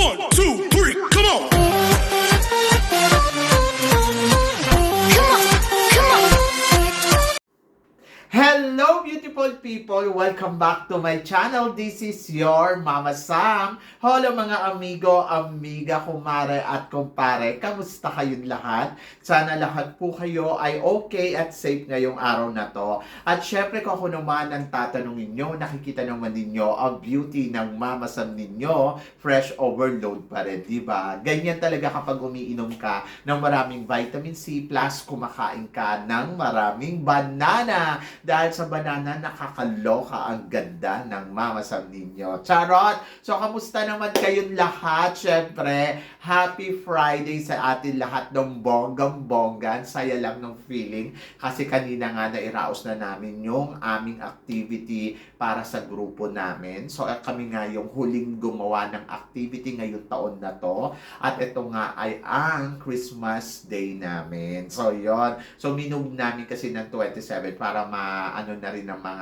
One, two, beautiful people! Welcome back to my channel. This is your Mama Sam. Hello mga amigo, amiga, kumare at kumpare. Kamusta kayong lahat? Sana lahat po kayo ay okay at safe ngayong araw na to. At syempre kung ako naman ang tatanungin nyo, nakikita naman ninyo ang beauty ng Mama Sam ninyo, fresh overload pa rin, di ba? Ganyan talaga kapag umiinom ka ng maraming vitamin C plus kumakain ka ng maraming banana dahil sa banana nakakaloka ang ganda ng Mama Sam ninyo. Charot! So, kamusta naman kayong lahat? Siyempre, happy Friday sa atin lahat ng bonggang-bonggan. Saya lang ng feeling kasi kanina nga nairaos na namin yung aming activity para sa grupo namin. So, kami nga yung huling gumawa ng activity ngayong taon na to. At ito nga ay ang Christmas Day namin. So, yon So, minug namin kasi ng 27 para ma ano na rin ng mga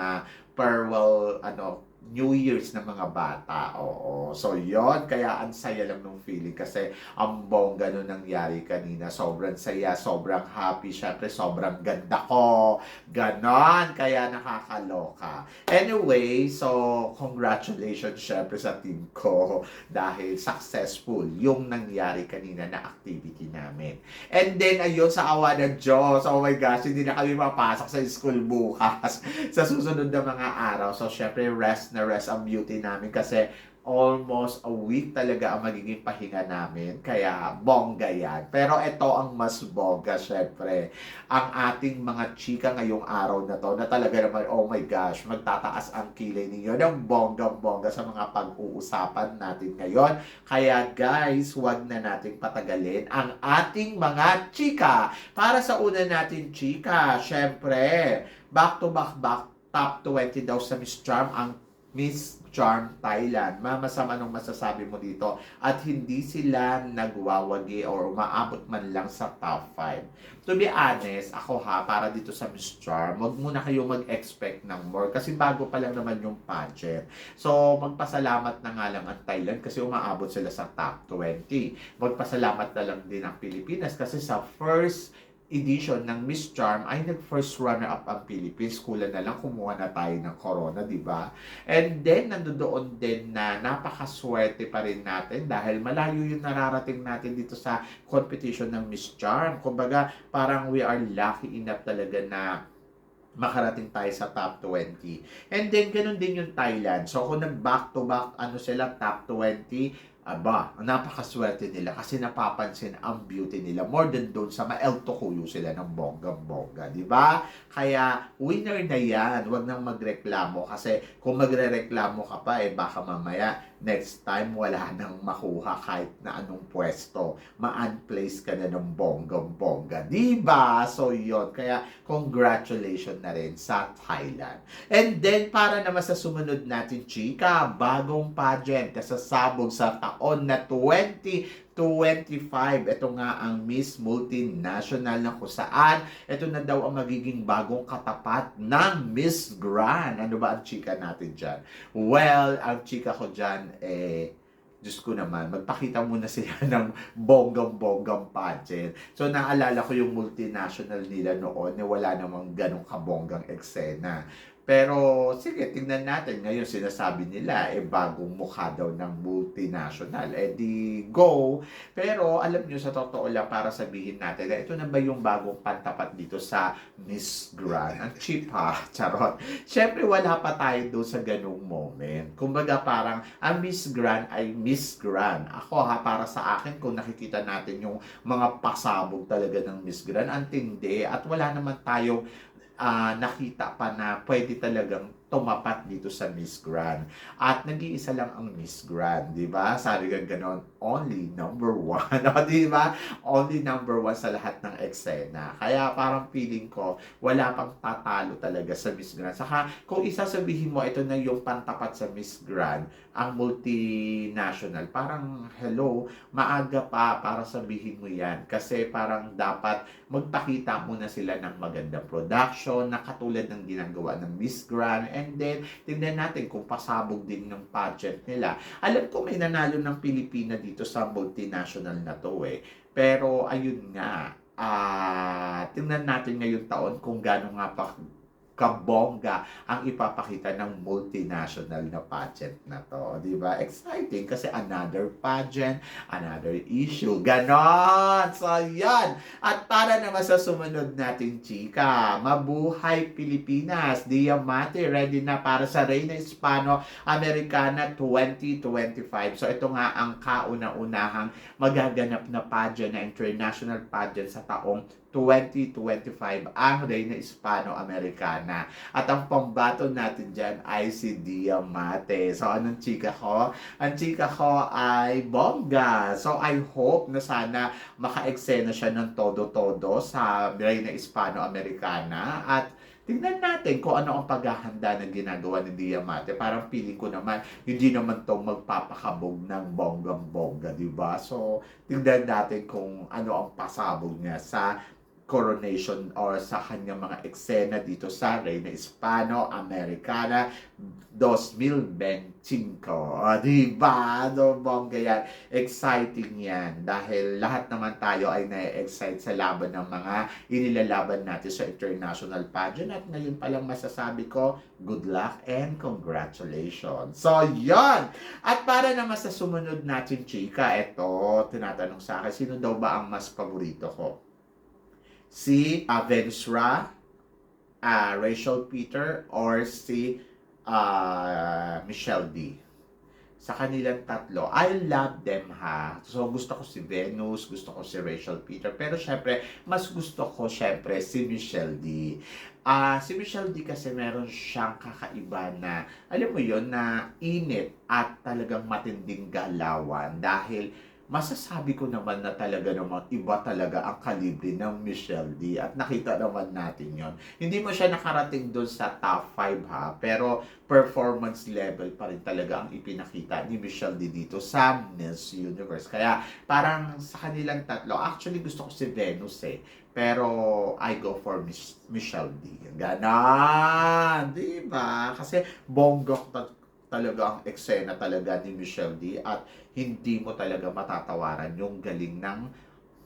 farewell ano New Year's ng mga bata. Oo. So, yon Kaya ang saya lang ng feeling kasi ang bongga nung nangyari kanina. Sobrang saya, sobrang happy. Syempre, sobrang ganda ko. Ganon. Kaya nakakaloka. Anyway, so, congratulations syempre sa team ko dahil successful yung nangyari kanina na activity namin. And then, ayun, sa awa ng Diyos, oh my gosh, hindi na kami mapasok sa school bukas sa susunod na mga araw. So, syempre, rest na rest ang beauty namin kasi almost a week talaga ang magiging pahinga namin. Kaya bongga yan. Pero ito ang mas bongga, syempre. Ang ating mga chika ngayong araw na to na talaga naman, oh my gosh, magtataas ang kilay ninyo ng bongga-bongga sa mga pag-uusapan natin ngayon. Kaya guys, wag na nating patagalin ang ating mga chika. Para sa una natin chika, syempre, back to back back top 20 daw sa Miss Charm ang Miss Charm Thailand. Mamasama anong masasabi mo dito? At hindi sila nagwawagi or umaabot man lang sa top 5. To be honest, ako ha, para dito sa Miss Charm, wag muna kayo mag-expect ng more kasi bago pa lang naman yung pageant. So, magpasalamat na nga lang ang Thailand kasi umaabot sila sa top 20. Magpasalamat na lang din ang Pilipinas kasi sa first edition ng Miss Charm ay nag-first runner-up ang Philippines. Kulang na lang kumuha na tayo ng corona, di ba? And then, nandoon din na napakaswerte pa rin natin dahil malayo yung nararating natin dito sa competition ng Miss Charm. Kumbaga, parang we are lucky enough talaga na makarating tayo sa top 20. And then, ganun din yung Thailand. So, kung nag-back-to-back, ano sila, top 20, aba, napakaswerte nila kasi napapansin ang beauty nila. More than doon sa mael tukuyo sila ng bonggang-bongga, di ba? Kaya, winner na yan. Huwag nang magreklamo kasi kung magre-reklamo ka pa, eh baka mamaya next time wala nang makuha kahit na anong pwesto. Ma-unplace ka na ng bonggang-bongga. Di ba? So, yon Kaya, congratulations na rin sa Thailand. And then, para naman sa sumunod natin, chika, bagong pageant, kasasabog sa taon na 2025. Ito nga ang Miss Multinational na kung saan ito na daw ang magiging bagong katapat ng Miss Grand. Ano ba ang chika natin dyan? Well, ang chika ko dyan, eh, Diyos ko naman, magpakita muna sila ng bonggang-bonggang pageant. So, naalala ko yung multinational nila noon, na wala namang ganong kabonggang eksena. Pero, sige, tingnan natin. Ngayon, sinasabi nila, eh, bagong mukha daw ng multinational. Eh, di go. Pero, alam nyo, sa totoo lang, para sabihin natin, na ito na ba yung bagong pantapat dito sa Miss Grand? Ang cheap ha, charot. Siyempre, wala pa tayo doon sa ganung moment. Kumbaga, parang, ang Miss Grand ay Miss Grand. Ako ha, para sa akin, kung nakikita natin yung mga pasabog talaga ng Miss Grand, ang tindi. At wala naman tayong ah, nakita pa na pwede talagang tumapat dito sa Miss Grand. At nag-iisa lang ang Miss Grand, di ba? Sabi nga ganon, only number one. Di ba? Only number one sa lahat ng eksena. Kaya parang feeling ko, wala pang tatalo talaga sa Miss Grand. Saka, kung isasabihin mo, ito na yung pantapat sa Miss Grand, ang multinational, parang, hello, maaga pa para sabihin mo yan. Kasi parang dapat magpakita muna sila ng magandang production na katulad ng ginagawa ng Miss Grand And then, tingnan natin kung pasabog din ng budget nila. Alam ko may nanalo ng Pilipina dito sa multinational na to eh. Pero ayun nga, ah tingnan natin ngayong taon kung gaano nga pa kabongga ang ipapakita ng multinational na pageant na to. Di ba? Exciting kasi another pageant, another issue. Ganon! So, yan. At para naman sa sumunod natin, chika, mabuhay Pilipinas. Diamante, ready na para sa Reina Hispano-Americana 2025. So, ito nga ang kauna-unahang magaganap na pageant na international pageant sa taong 2025 ang Reina Hispano-Americana. At ang pambato natin dyan ay si Diamante. So, anong chika ko? Ang chika ko ay bongga. So, I hope na sana maka-eksena siya ng todo-todo sa Reina Hispano-Americana. At tingnan natin kung ano ang paghahanda na ginagawa ni Diamante. Parang feeling ko naman, hindi naman to magpapakabog ng bonggang-bongga, di ba? So, tingnan natin kung ano ang pasabog niya sa coronation or sa kanyang mga eksena dito sa Reina Hispano-Americana 2025. O, di ba? No, bongga yan. Exciting yan. Dahil lahat naman tayo ay na-excite sa laban ng mga inilalaban natin sa international pageant. At ngayon pa lang masasabi ko, good luck and congratulations. So, yon At para naman sa sumunod natin, chika, eto, tinatanong sa akin, sino daw ba ang mas paborito ko? Si uh, Venus Ra, uh, Rachel Peter, or si uh, Michelle D. Sa kanilang tatlo, I love them ha. So gusto ko si Venus, gusto ko si Rachel Peter, pero syempre, mas gusto ko syempre si Michelle D. Ah, si Michelle D kasi meron siyang kakaiba na, alam mo yon na init at talagang matinding galawan dahil masasabi ko naman na talaga naman iba talaga ang kalibre ng Michelle D at nakita naman natin yon. Hindi mo siya nakarating doon sa top 5 ha, pero performance level pa rin talaga ang ipinakita ni Michelle D dito sa Miss Universe. Kaya parang sa kanilang tatlo, actually gusto ko si Venus eh. Pero I go for Miss Michelle D. Ganon! Di ba? Kasi bonggok talaga ang eksena talaga ni Michelle D at hindi mo talaga matatawaran yung galing ng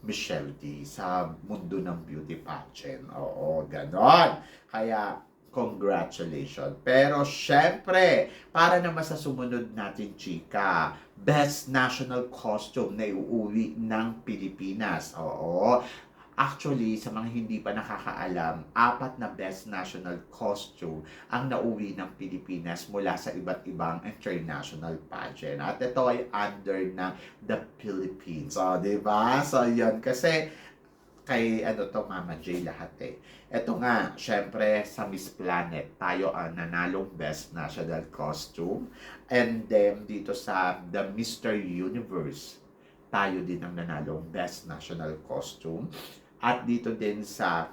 Michelle D sa mundo ng beauty pageant. Oo, ganon. Kaya, congratulations. Pero, syempre, para naman sa sumunod natin, chika, Best National Costume na iuwi ng Pilipinas. Oo. Actually, sa mga hindi pa nakakaalam, apat na best national costume ang nauwi ng Pilipinas mula sa iba't ibang international pageant. At ito ay under na the Philippines. So, di ba? So, yun. Kasi, kay ano to, Mama J lahat eh. Ito nga, syempre sa Miss Planet, tayo ang nanalong Best National Costume. And then, dito sa The Mr. Universe, tayo din ang nanalong Best National Costume. At dito din sa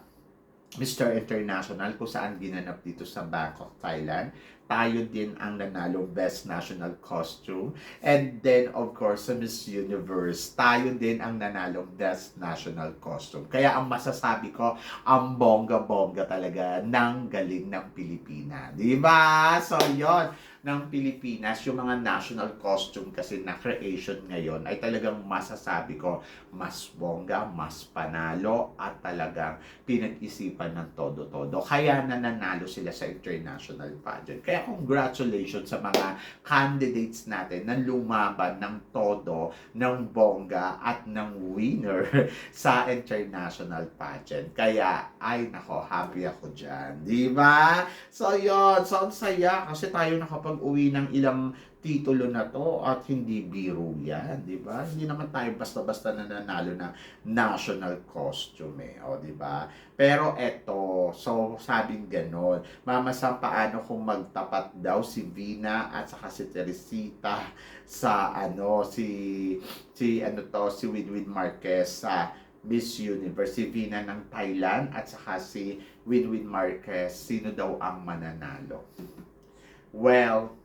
Mr. International kung saan ginanap dito sa Bangkok, Thailand. Tayo din ang nanalong Best National Costume. And then, of course, sa Miss Universe, tayo din ang nanalong Best National Costume. Kaya ang masasabi ko, ang bongga-bongga talaga ng galing ng Pilipina. Di ba? So, yon ng Pilipinas, yung mga national costume kasi na creation ngayon ay talagang masasabi ko mas bongga, mas panalo at talagang pinag-isipan ng todo-todo. Kaya nananalo sila sa international pageant. Kaya congratulations sa mga candidates natin na lumaban ng todo, ng bongga at ng winner sa international pageant. Kaya, ay nako, happy ako dyan. Di ba? So, yun. So, ang saya kasi tayo nakapag-uwi ng ilang titulo na to at hindi biro yan, di ba? Hindi naman tayo basta-basta na nanalo ng national costume eh, o di ba? Pero eto, so sabing ganon, mama sa paano kung magtapat daw si Vina at saka si Teresita sa ano, si, si ano to, si Widwid Marquez sa Miss Universe, si Vina ng Thailand at saka si Winwin Marquez, sino daw ang mananalo? Well,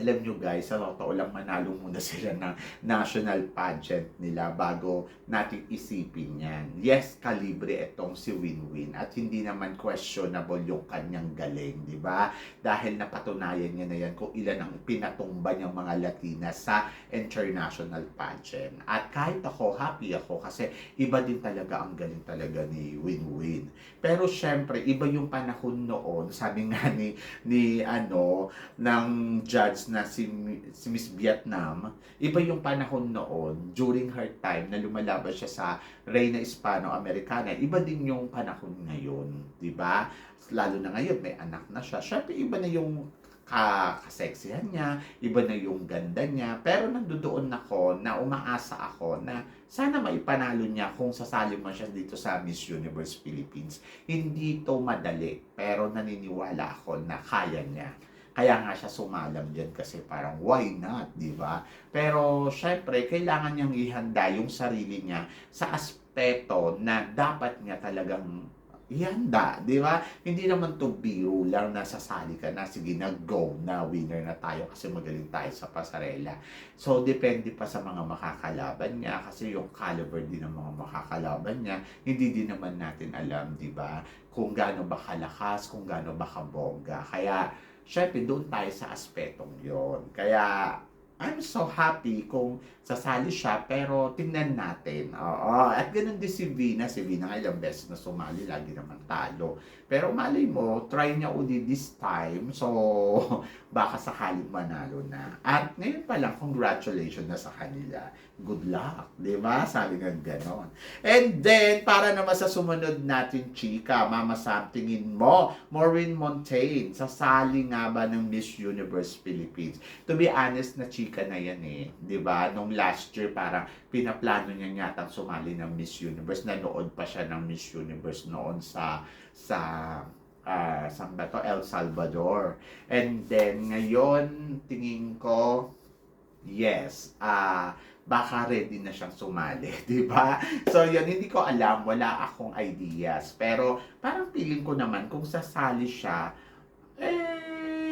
alam nyo guys, sa totoo lang manalo muna sila ng national pageant nila bago natin isipin yan. Yes, kalibre itong si Winwin at hindi naman questionable yung kanyang galing, di ba? Dahil napatunayan niya na yan kung ilan ang pinatumba niyang mga Latina sa international pageant. At kahit ako, happy ako kasi iba din talaga ang galing talaga ni Winwin. Pero syempre, iba yung panahon noon, sabi nga ni, ni ano, ng judge na si, si Miss Vietnam, iba yung panahon noon, during her time, na lumalaban siya sa Reina Hispano-Americana, iba din yung panahon ngayon, di ba? Lalo na ngayon, may anak na siya. Syempre, iba na yung ka kaseksihan niya, iba na yung ganda niya, pero nandoon ako na umaasa ako na sana maipanalo niya kung sasali man siya dito sa Miss Universe Philippines. Hindi to madali, pero naniniwala ako na kaya niya. Kaya nga siya sumalam dyan kasi parang why not, di ba? Pero syempre, kailangan niyang ihanda yung sarili niya sa aspeto na dapat niya talagang ihanda, di ba? Hindi naman to biro lang na sasali ka na, sige na, go na, winner na tayo kasi magaling tayo sa pasarela. So, depende pa sa mga makakalaban niya kasi yung caliber din ng mga makakalaban niya, hindi din naman natin alam, di ba? Kung gaano ba kalakas, kung gaano ba kabongga. Kaya, syempre, doon tayo sa aspetong yon. Kaya, I'm so happy kung sasali siya, pero tingnan natin. Oo. At ganun din si Vina. Si Vina nga ilang beses na sumali, lagi naman talo. Pero malay mo, try niya uli this time. So, baka sakaling manalo na. At ngayon pa lang, congratulations na sa kanila. Good luck. Di ba? Sabi nga ganon. And then, para naman sa sumunod natin, chika, Mama Sam, tingin mo, Maureen Montaigne, sasali nga ba ng Miss Universe Philippines? To be honest, na chika na yan eh. Ba? Nung last year, parang pinaplano niya yata sumali ng Miss Universe. Nanood pa siya ng Miss Universe noon sa sa ah saan ba to? El Salvador. And then, ngayon, tingin ko, yes, ah baka ready na siyang sumali, di ba? So, yun, hindi ko alam, wala akong ideas. Pero, parang feeling ko naman, kung sasali siya,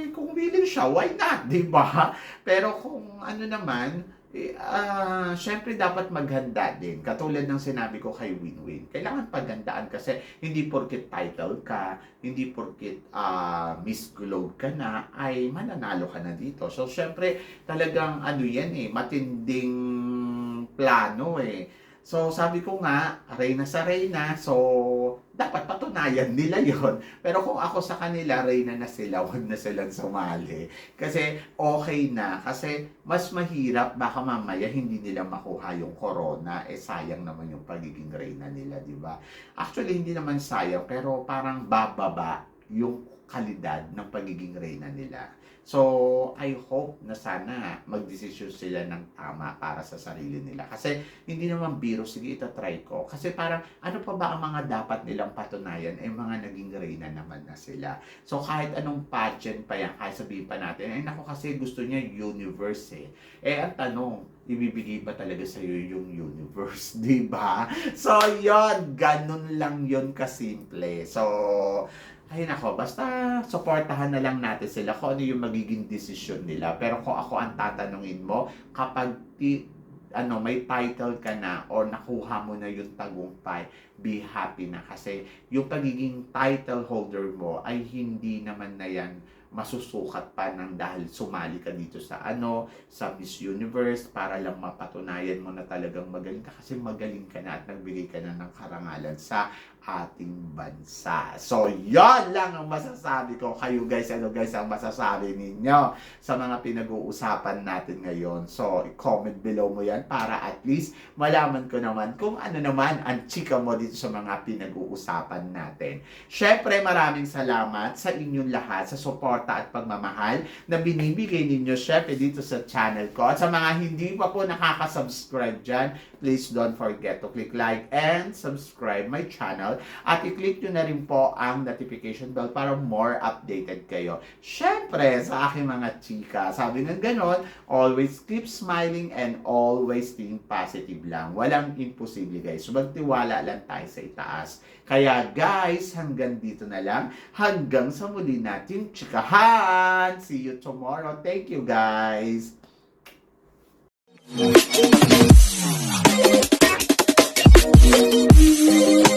eh, kung willing siya, why not, di ba? Pero kung ano naman, eh, ah, syempre dapat maghanda din. Katulad ng sinabi ko kay Winwin. Kailangan paghandaan kasi hindi porket title ka, hindi porket ah, Miss Globe ka na, ay mananalo ka na dito. So, syempre, talagang ano yan eh, matinding plano eh. So, sabi ko nga, Reyna sa Reyna, so, dapat patunayan nila yon Pero kung ako sa kanila, Reyna na sila, huwag na silang sumali. Kasi, okay na. Kasi, mas mahirap, baka mamaya hindi nila makuha yung corona, eh, sayang naman yung pagiging Reyna nila, di ba? Actually, hindi naman sayang, pero parang bababa yung kalidad ng pagiging Reyna nila. So, I hope na sana magdesisyon sila ng tama para sa sarili nila. Kasi hindi naman biro, sige itatry ko. Kasi parang ano pa ba ang mga dapat nilang patunayan, eh mga naging reyna naman na sila. So kahit anong pageant pa yan, kahit sabihin pa natin, eh naku kasi gusto niya universe eh. Eh ang tanong, ibibigay ba talaga sa iyo yung universe, di ba? So yon ganun lang yon kasimple. So ay nako, basta suportahan na lang natin sila kung ano yung magiging desisyon nila. Pero kung ako ang tatanungin mo, kapag ti, ano, may title ka na or nakuha mo na yung tagumpay, be happy na. Kasi yung pagiging title holder mo ay hindi naman na yan masusukat pa ng dahil sumali ka dito sa ano, sa Miss Universe para lang mapatunayan mo na talagang magaling ka kasi magaling ka na at nagbigay ka na ng karangalan sa ating bansa. So, yon lang ang masasabi ko. Kayo guys, ano guys ang masasabi ninyo sa mga pinag-uusapan natin ngayon. So, i-comment below mo yan para at least malaman ko naman kung ano naman ang chika mo dito sa mga pinag-uusapan natin. Syempre, maraming salamat sa inyong lahat sa suporta at pagmamahal na binibigay ninyo syempre dito sa channel ko. At sa mga hindi pa po nakaka-subscribe dyan, please don't forget to click like and subscribe my channel at i-click nyo na rin po ang notification bell para more updated kayo. Syempre, sa aking mga chika, sabi ng ganon, always keep smiling and always think positive lang. Walang imposible guys. So, magtiwala lang tayo sa itaas. Kaya guys, hanggang dito na lang. Hanggang sa muli natin chikahan. See you tomorrow. Thank you guys. Thank. Thank you.